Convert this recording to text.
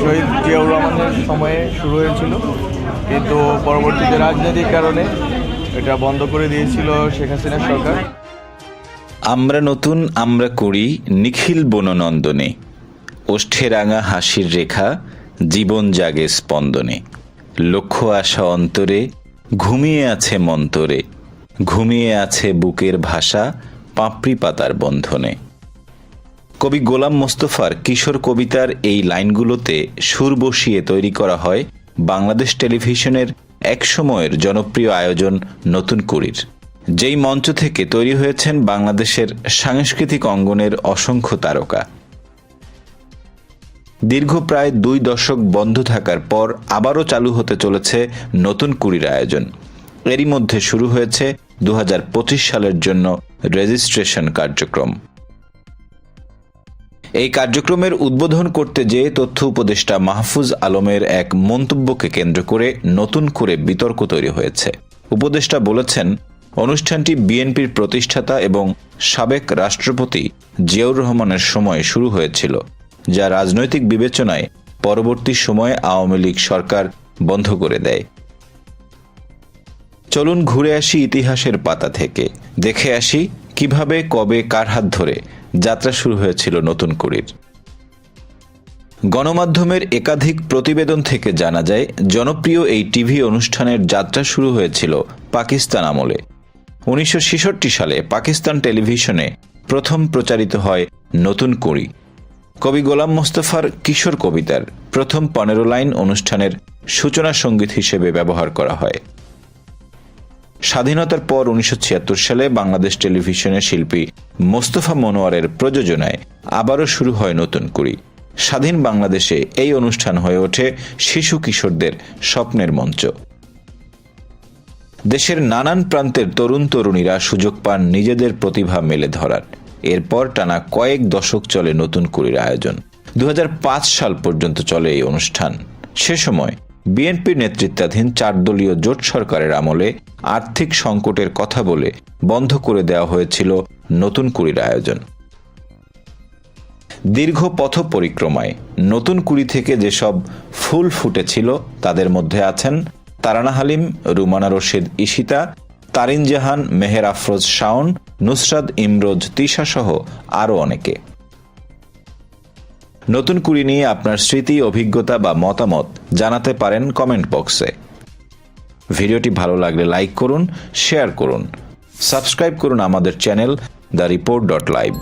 শহীদ জিয়াউর রহমানের সময়ে শুরু হয়েছিল। কিন্তু পরবর্তীতে রাজনৈতিক কারণে এটা বন্ধ করে দিয়েছিল শেখ হাসিনা সরকার। আমরা নতুন, আমরা করি নিখিল বননন্দনে। ওষ্ঠে রাঙা হাসির রেখা, জীবন জাগে স্পন্দনে। লক্ষ্য আসা অন্তরে, ঘুমিয়ে আছে মন্তরে। ঘুমিয়ে আছে বুকের ভাষা, পাপড়ি পাতার বন্ধনে। কবি গোলাম মোস্তফার কিশোর কবিতার এই লাইনগুলোতে সুর বসিয়ে তৈরি করা হয় বাংলাদেশ টেলিভিশনের একসময়ের জনপ্রিয় আয়োজন নতুন কুড়ির। যেই মঞ্চ থেকে তৈরি হয়েছেন বাংলাদেশের সাংস্কৃতিক অঙ্গনের অসংখ্য তারকা। দীর্ঘ প্রায় দুই দশক বন্ধ থাকার পর আবারও চালু হতে চলেছে নতুন কুড়ির আয়োজন। এরই মধ্যে শুরু হয়েছে দু হাজার পঁচিশ সালের জন্য রেজিস্ট্রেশন কার্যক্রম। এই কার্যক্রমের উদ্বোধন করতে যেয়ে তথ্য উপদেষ্টা মাহফুজ আলমের এক মন্তব্যকে কেন্দ্র করে নতুন করে বিতর্ক তৈরি হয়েছে। উপদেষ্টা বলেছেন, অনুষ্ঠানটি বিএনপির প্রতিষ্ঠাতা এবং সাবেক রাষ্ট্রপতি জিয়াউর রহমানের সময় শুরু হয়েছিল, যা রাজনৈতিক বিবেচনায় পরবর্তী সময়ে আওয়ামী লীগ সরকার বন্ধ করে দেয়। চলুন ঘুরে আসি ইতিহাসের পাতা থেকে। দেখে আসি কীভাবে, কবে, কার হাত ধরে যাত্রা শুরু হয়েছিল নতুন কুড়ির গণমাধ্যমের একাধিক প্রতিবেদন থেকে জানা যায়, জনপ্রিয় এই টিভি অনুষ্ঠানের যাত্রা শুরু হয়েছিল পাকিস্তান আমলে। উনিশশো ছেষট্টি সালে পাকিস্তান টেলিভিশনে প্রথম প্রচারিত হয় নতুন কুড়ি কবি গোলাম মোস্তফার কিশোর কবিতার প্রথম পনেরো লাইন অনুষ্ঠানের সূচনা সংগীত হিসেবে ব্যবহার করা হয়। স্বাধীনতার পর উনিশশো ছিয়াত্তর সালে বাংলাদেশ টেলিভিশনের শিল্পী মোস্তফা মনোয়ারের প্রযোজনায় আবারও শুরু হয় নতুন কুড়ি। স্বাধীন বাংলাদেশে এই অনুষ্ঠান হয়ে ওঠে শিশু কিশোরদের স্বপ্নের মঞ্চ। দেশের নানান প্রান্তের তরুণ তরুণীরা সুযোগ পান নিজেদের প্রতিভা মেলে ধরার। এরপর টানা কয়েক দশক চলে নতুন কুড়ির আয়োজন। দু হাজার পাঁচ সাল পর্যন্ত চলে এই অনুষ্ঠান। সে সময় বিএনপির নেতৃত্বাধীন চার দলীয় জোট সরকারের আমলে আর্থিক সংকটের কথা বলে বন্ধ করে দেওয়া হয়েছিল নতুন কুড়ির আয়োজন। দীর্ঘ পথ পরিক্রমায় নতুন কুড়ি থেকে যেসব ফুল ফুটেছিল, তাদের মধ্যে আছেন তারানা হালিম, রুমানা রশিদ ইশিতা তারিন জাহান, মেহের আফরোজ শাওন, নুসরাত ইমরোজ তিশা সহ আরও অনেকে। নতুন কুড়ি নিয়ে আপনার স্মৃতি, অভিজ্ঞতা বা মতামত জানাতে পারেন কমেন্ট বক্সে। ভিডিওটি ভালো লাগলে লাইক করুন, শেয়ার করুন। সাবস্ক্রাইব করুন আমাদের channel the report dot live.